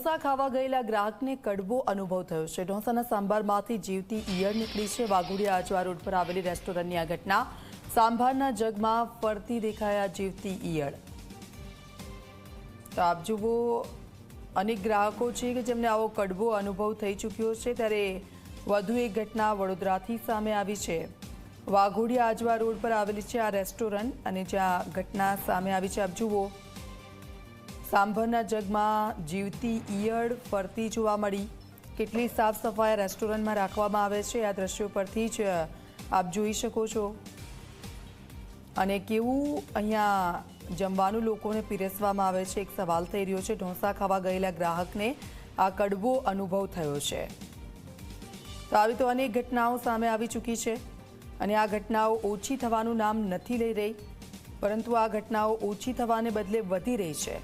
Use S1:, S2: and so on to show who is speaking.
S1: ઢોસા ખાવા ગયેલા ગ્રાહકને કડવો અનુભવ થયો છે. ઢોસાના સાંભારમાંથી જીવતી ઈયળ નીકળી છે. વાઘોડિયા આજવા રોડ પર આવેલી રેસ્ટોરન્ટની આ ઘટના સાંભારના જગમાં ફરતી દેખાયા જીવતી ઈયળ. તો આપ જુઓ, અનેક ગ્રાહકો છે કે જેમને આવો કડવો અનુભવ થઈ ચૂક્યો છે, ત્યારે વધુ એક ઘટના વડોદરાથી સામે આવી છે. વાઘોડિયા આજવા રોડ પર આવેલી છે આ રેસ્ટોરન્ટ અને જ્યાં ઘટના સામે આવી છે, આપ જુઓ. સાંભરના જગમાં જીવતી ઈયળ ફરતી જોવા મળી. કેટલી સાફ સફાઈ રેસ્ટોરન્ટમાં રાખવામાં આવે છે આ દ્રશ્યો પરથી જ આપ જોઈ શકો છો. અને કેવું અહીંયા જમવાનું લોકોને પીરસવામાં આવે છે, એક સવાલ થઈ રહ્યો છે. ઢોસા ખાવા ગયેલા ગ્રાહકને આ કડવો અનુભવ થયો છે. તો આવી તો અનેક ઘટનાઓ સામે આવી ચૂકી છે અને આ ઘટનાઓ ઓછી થવાનું નામ નથી લઈ રહી, પરંતુ આ ઘટનાઓ ઓછી થવાને બદલે વધી રહી છે.